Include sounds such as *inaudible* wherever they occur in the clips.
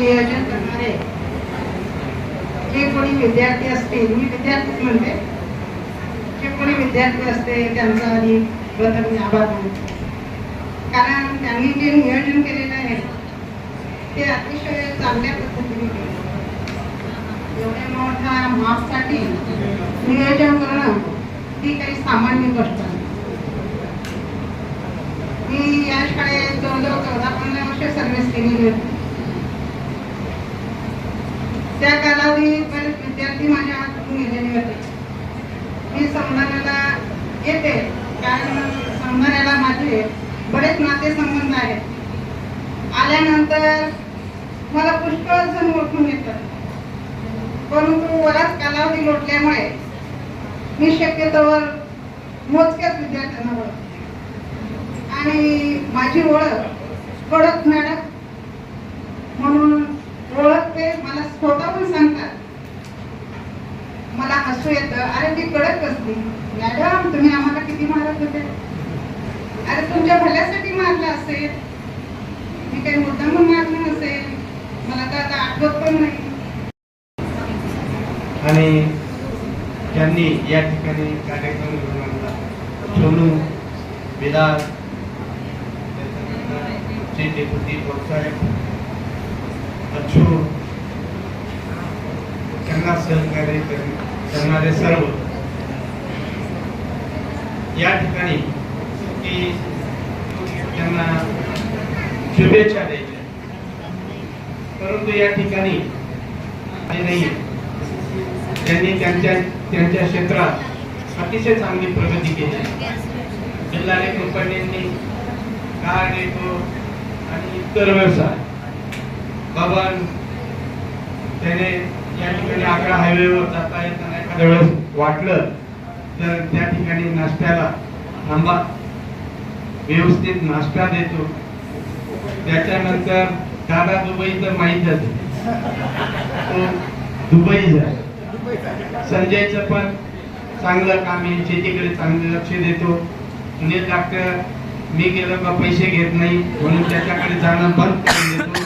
नियोजन करणारे जे कोणी विद्यार्थी असतील मी विद्यार्थीच म्हणते जे कोणी विद्यार्थी असते त्यांचा आधी प्रथम मी आभार मानतो कारण त्यांनी जे नियोजन केलेलं आहे ते अतिशय चांगल्या पद्धतीने केलं. एवढ्या मोठ्या मापसाठी नियोजन करणं ही काही सामान्य गोष्ट नाही. मी या शाळेत जवळजवळ चौदा पंधरा वर्ष सर्व्हिस केलेली होती. त्या कालावधीत बरेच विद्यार्थी माझ्या हातून गेलेले होते. मी संभाराला येते कारण संभाराला माझे बरेच नातेसंबंध आहेत. आल्यानंतर मला पुष्कळ जण ओळखून येतात. परंतु बराच कालावधी लोटल्यामुळे मी शक्यतोवर मोजक्याच विद्यार्थ्यांना ओळखते आणि माझी ओळख कडक मॅडम म्हणून ओळखते मला स्वतःहून सांगतात. मला हसू येतं. अरे मी कडक असते मॅडम तुम्ही आम्हाला किती मारत होते? अरे तुमच्या भल्यासाठी मारलं असेल. मी काही मुद्दामून मारलं नसेल. मला तर आता आठवत पण नाही. आणि त्यांनी या ठिकाणी कार्यक्रम घेऊन आणला. सोनू विलास त्याच्यानंतर डेप्युटी साहेब अच्छू त्यांना सहकार्य करणारे सर्व. या ठिकाणी की त्यांना शुभेच्छा द्यायच्या. परंतु या ठिकाणी नाही. त्यांनी त्यांच्या त्यांच्या क्षेत्रात अतिशय चांगली प्रगती केली. जिल्हाने कंपन्यांनी कार डेपो आणि इतर व्यवसाय. बाबन त्याने या ठिकाणी आकडा हायवेवर जाता येताना एखाद्या वेळेस वाटलं तर त्या ठिकाणी नाश्त्याला थांबा. व्यवस्थित नाश्ता देतो. त्याच्यानंतर दादा दुबई तर माहीतच. तो दुबई आहे संजयचं पण चांगलं काम आहे. शेतीकडे चांगलं लक्ष देतो. सुनील डॉक्टर मी गेलो का पैसे घेत नाही. म्हणून त्याच्याकडे जाणं बंद करून देतो.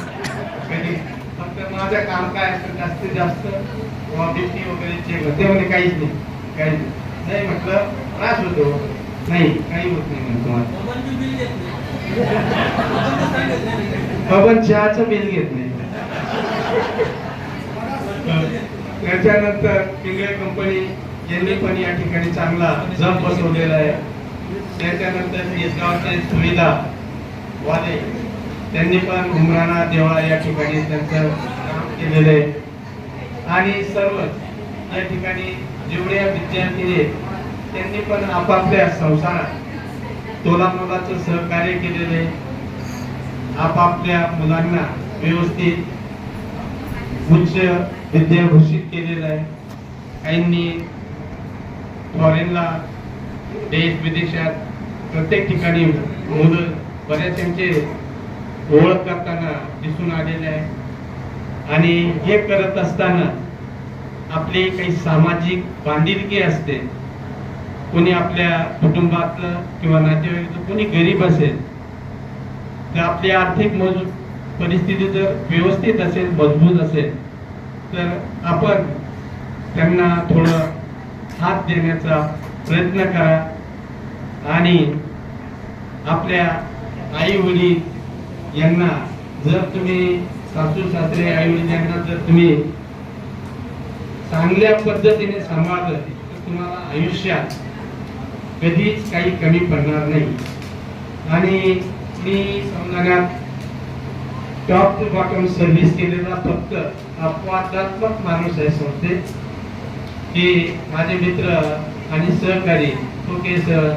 माझं काम काय असतं जास्तीत जास्त बीपी वगैरे चेक होते म्हणजे काहीच नाही. काहीच नाही. म्हटलं त्रास होतो. नाही काही होत नाही म्हणतो पण चहाचं बिल घेत नाही. त्याच्यानंतर पिंगळे कंपनी यांनी पण या ठिकाणी चांगला जम बसवलेला आहे. त्याच्यानंतर येसगावचे सुविधा वाले त्यांनी पण उमराणा देवळा या ठिकाणी त्यांचं केलेलं आहे. आणि सर्व या ठिकाणी जेवढ्या विद्यार्थी आहेत त्यांनी पण आपापल्या संसारात तोलामोलाचं सहकार्य केलेलं आहे. आपापल्या मुलांना व्यवस्थित उच्च विद्या घोषित केलेलं आहे. काहींनी फॉरेनला देश विदेशात प्रत्येक ठिकाणी मुलं त्यांचे ओळख करताना दिसून आलेले आहे. आणि हे करत असताना आपली काही सामाजिक बांधिलकी असते. कोणी आपल्या कुटुंबातलं किंवा नातेवाईक कोणी गरीब असेल तर आपली आर्थिक मजबूत परिस्थिती जर व्यवस्थित असेल मजबूत असेल तर आपण त्यांना थोडं हात देण्याचा प्रयत्न करा आणि आपल्या आई वडील यांना जर तुम्ही सासू सासरे आई वडिलांना जर तुम्ही चांगल्या पद्धतीने सांभाळलं तर तुम्हाला आयुष्यात कधीच काही कमी पडणार नाही. आणि मी समजण्यात टॉप टू बॉटम सर्व्हिस केलेला फक्त अपवादात्मक माणूस आहे संस्थेत की माझे मित्र आणि सहकारी ओके सर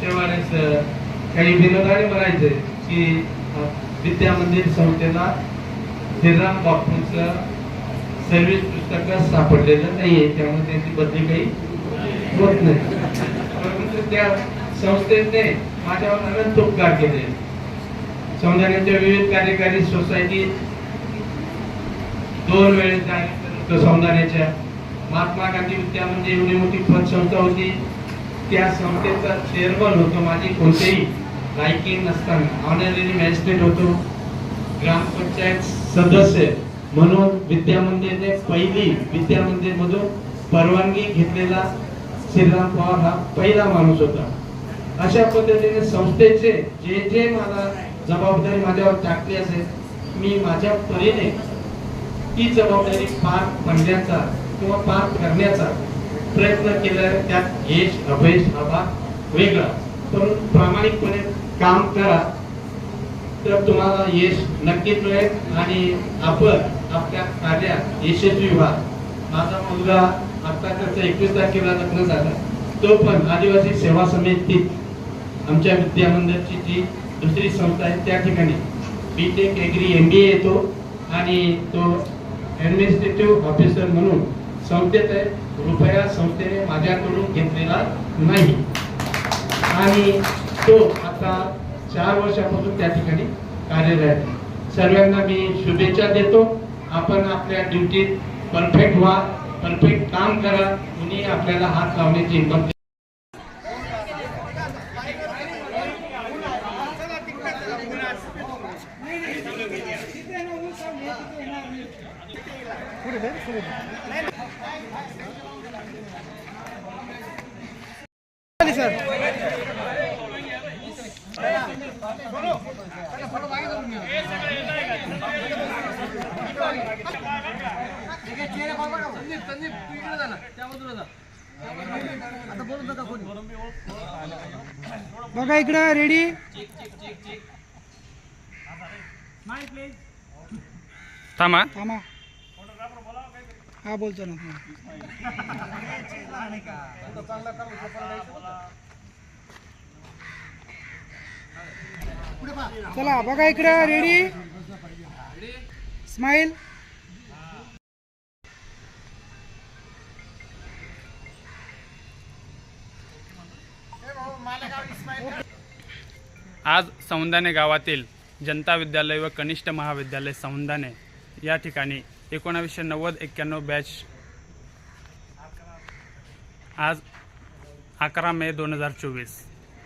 शेवाने सर काही विनोदाने म्हणायचे की अ, विद्या मंदिर संस्थेला श्रीराम बापूंचं सर्व्हिस पुस्तक सापडलेलं नाहीये त्यामुळे त्यांची बदली काही होत नाही. परंतु त्या संस्थेने माझ्यावर अनंत उपकार केले. सौंदर्याच्या विविध कार्यकारी सोसायटी दोन वेळेस डायरेक्टर होतो सौंदर्याच्या महात्मा गांधी विद्या म्हणजे एवढी मोठी पतसंस्था होती. त्या संस्थेचा चेअरमन होतो माझी कोणतेही लायकी नसताना. ऑनररी मॅजिस्ट्रेट होतो. ग्रामपंचायत सदस्य म्हणून विद्या मंदिरने पहिली विद्या मंदिर मधून परवानगी घेतलेला श्रीराम पवार हा पहिला माणूस होता. अशा पद्धतीने संस्थेचे जे जे मला जबाबदारी माझ्यावर टाकली असेल मी माझ्या परीने ती जबाबदारी पार पडण्याचा किंवा पार करण्याचा प्रयत्न केला. त्यात यश अपयश हा भाग वेगळा. पण प्रामाणिकपणे काम करा. तर तुम्हाला यश नक्कीच मिळेल आणि आपण आपल्या कार्यात यशस्वी व्हा माझा मुलगा आता त्याचं एकवीस तारखेला लग्न झालं. तो पण आदिवासी सेवा समितीत आमच्या विद्यामंदिरची जी दुसरी संस्था आहे त्या ठिकाणी B tech agri M B A येतो आणि तो ॲडमिनिस्ट्रेटिव्ह ऑफिसर म्हणून संस्थेत आहे. रुपया संस्थेने माझ्याकडून घेतलेला नाही. आणि तो आता चार वर्षापासून त्या ठिकाणी कार्यरत सर्वांना मी शुभेच्छा देतो. आपण आपल्या ड्युटीत परफेक्ट व्हा परफेक्ट काम करा. कुणी आपल्याला हात लावण्याची बघा इकडं रेडी थांबा. थांबा. हा बोलतो ना. चला बघा इकडं रेडी स्माईल आज सौंदाने गावातील जनता विद्यालय व कनिष्ठ महाविद्यालय सौंदाणे या ठिकाणी एकोणावीसशे नव्वद एक्क्याण्णव बॅच आज अकरा मे दोन हजार चोवीस.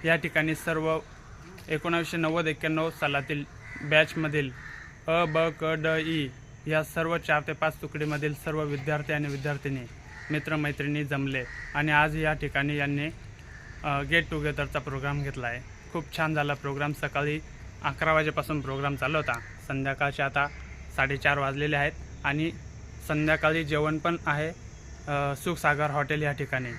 या ठिकाणी सर्व एकोणावीसशे नव्वद एक्क्याण्णव सालातील बॅचमधील अ ब क ड ई या सर्व चार ते पाच तुकडीमधील सर्व विद्यार्थी आणि विद्यार्थिनी मित्रमैत्रिणी जमले आणि आज या ठिकाणी यांनी गेट टुगेदरचा प्रोग्राम घेतला आहे. खूप छान झाला प्रोग्राम सकाळी अकरा वाजेपासून प्रोग्राम चालू होता. संध्याकाळचे आता साडेचार वाजलेले आहेत आणि संध्याकाळी जेवण पण आहे सुखसागर हॉटेल या ठिकाणी.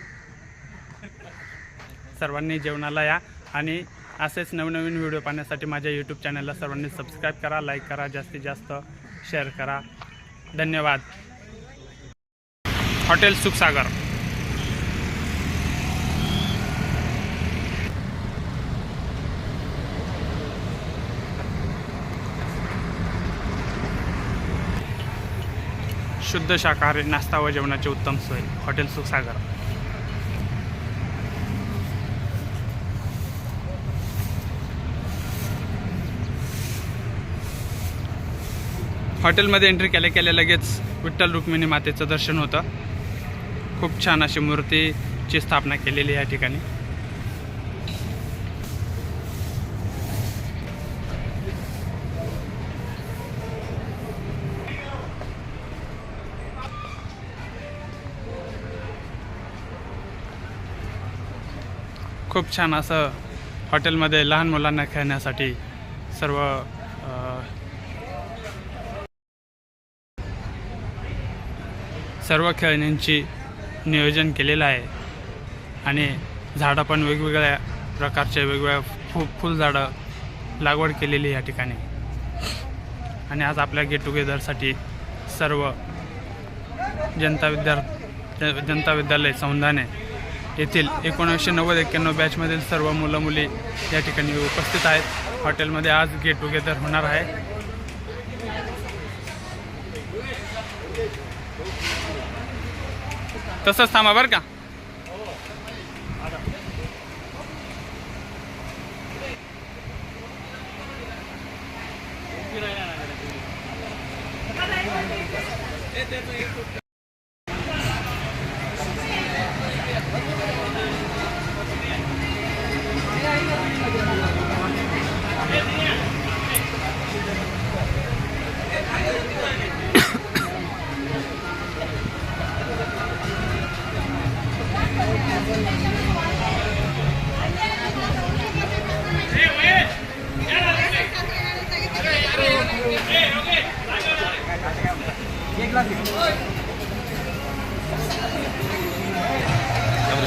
सर्वांनी जेवणाला या आणि असेच नवनवीन व्हिडिओ पाहण्यासाठी माझ्या यूट्यूब चॅनलला सर्वांनी सबस्क्राईब करा लाईक करा जास्तीत जास्त शेअर करा. धन्यवाद. हॉटेल सुखसागर. शुद्ध शाकाहारी नाश्ता व जेवणाची उत्तम सोय. हॉटेल सुखसागर. हॉटेलमध्ये एंट्री केल्या केल्या लगेच विठ्ठल रुक्मिणी मातेचं दर्शन होतं. खूप छान अशी मूर्तीची स्थापना केलेली या ठिकाणी. खूप छान असं हॉटेलमध्ये लहान मुलांना खेळण्यासाठी सर्व सर्व खेळण्यांची नियोजन केलेलं आहे. आणि झाडं पण वेगवेगळ्या प्रकारचे वेगवेगळ्या फु फुलझाडं लागवड केलेली या ठिकाणी. आणि आज आपल्या गेट टुगेदरसाठी सर्व जनता विद्यार्थी जनता विद्यालय संधाने येथील एकोणीसशे नव्वद एक्क्याण्णव बॅचमधील सर्व मुलं मुली या ठिकाणी उपस्थित आहेत. हॉटेलमध्ये आज गेट टुगेदर होणार आहे. तसंच थांबा बरं का.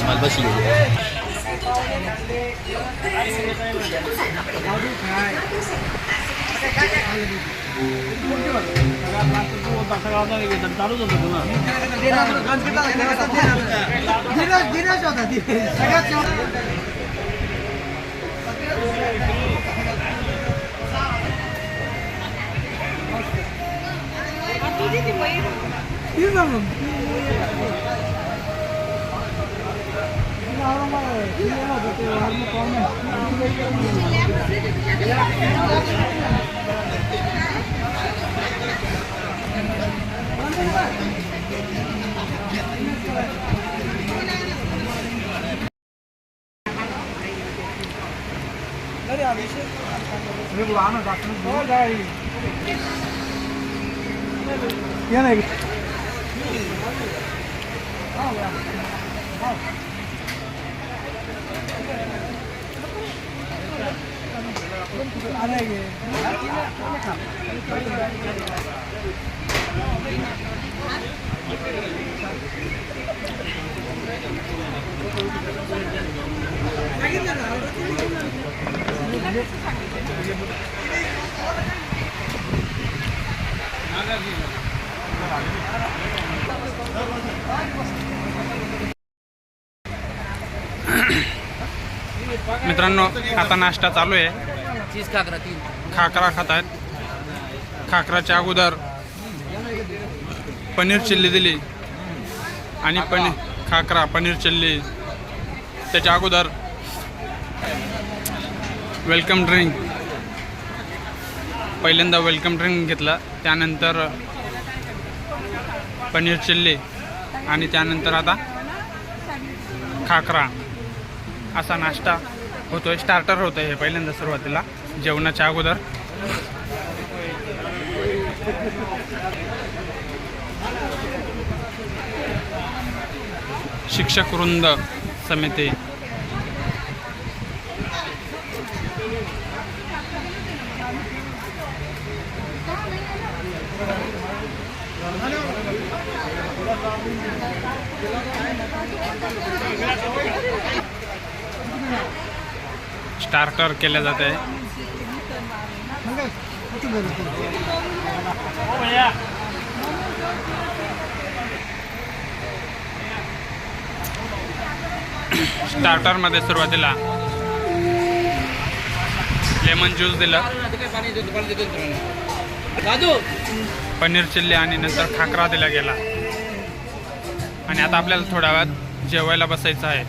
ملبس لوگوں Yürü oğlum. 어, 얘네 이거 मित्रांनो आता नाश्ता चालू आहे. चीज खाकरा तीन. खाकरा खात आहेत खाकराच्या अगोदर पनीर चिल्ली दिली. आणि पनीर खाकरा पनीर चिल्ली. त्याच्या अगोदर वेलकम ड्रिंक. पहिल्यांदा वेलकम ड्रिंक घेतला. त्यानंतर पनीर चिल्ली. आणि त्यानंतर आता खाकरा. असा नाश्ता होतोय. स्टार्टर होतं हे पहिल्यांदा सुरुवातीला. जेवणाच्या अगोदर. शिक्षक वृंद समिती. स्टार्टर केले जाते. ते? स्टार्टरमध्ये सुरुवातीला लेमन ज्यूस दिलं. पनीर चिल्ली आणि नंतर खाकरा दिला गेला. आणि आता आपल्याला थोड्या वेळात जेवायला बसायचं आहे.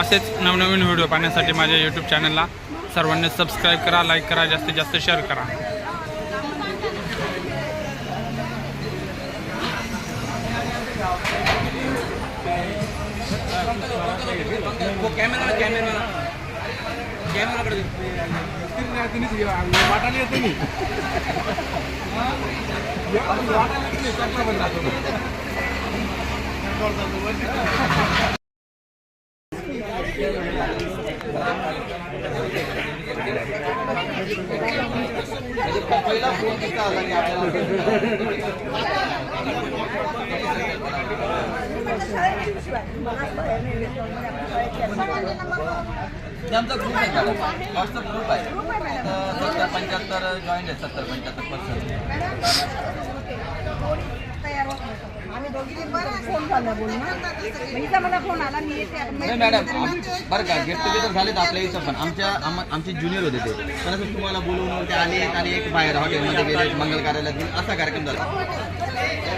असेच नवनवीन व्हिडिओ पाहण्यासाठी माझ्या यूट्यूब चॅनलला सर्वांनी सबस्क्राईब करा लाईक करा जास्तीत जास्त शेअर करा. *laughs* वो आमचा ग्रुप आहे मॅडम. व्हॉट्सअप ग्रुप आहे. सत्तर पंच्याहत्तर जॉईंट आहे सत्तर पंच्याहत्तर पर्सेंट आम्ही बरं फ़ोन झाला बोलणं हिचा मला फ़ोन आला मी येते. नाही मॅडम आम- बरं का गेट टुगेदर झालेत आपल्या इथं पण. आमच्या आम- आमचे ज्युनियर होते ते. पण असं तुम्हाला बोलवून ते आले एक आले एक बाहेर हॉटेलमध्ये गेले मंगल कार्यालयात गेले असा कार्यक्रम झाला.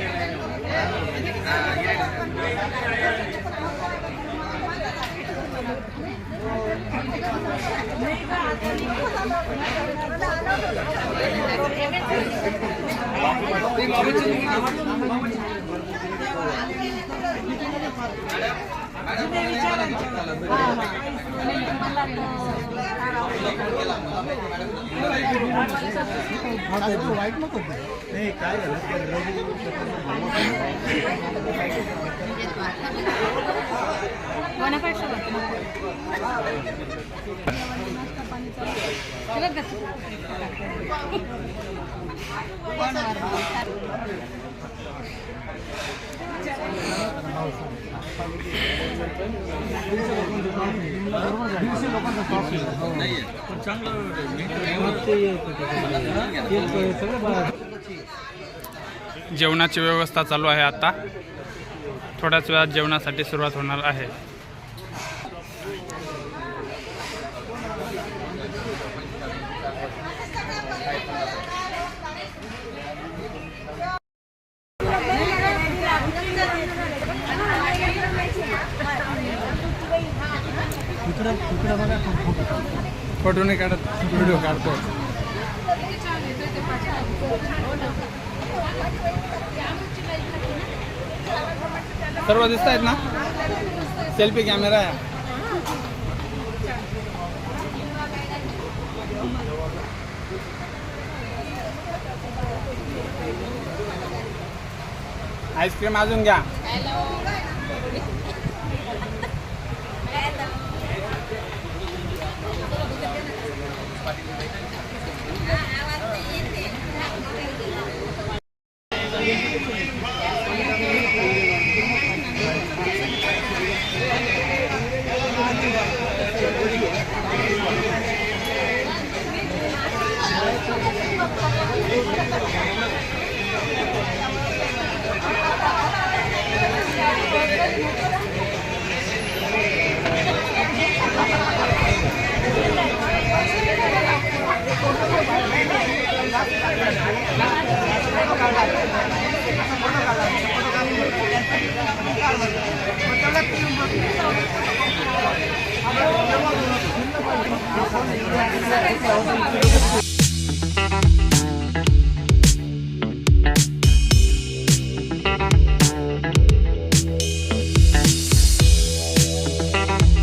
वाईट नको ते. दीडशे लोकांचा स्टॉप नाहीये सगळं बघा जेवणाची व्यवस्था चालू आहे आता. थोड्याच वेळात जेवणासाठी सुरुवात होणार आहे. फोटो नाही काढत व्हिडिओ काढतो. सर्व दिसत आहेत ना? सेल्फी कॅमेरा आहे. आईस्क्रीम अजून घ्या. Thank you.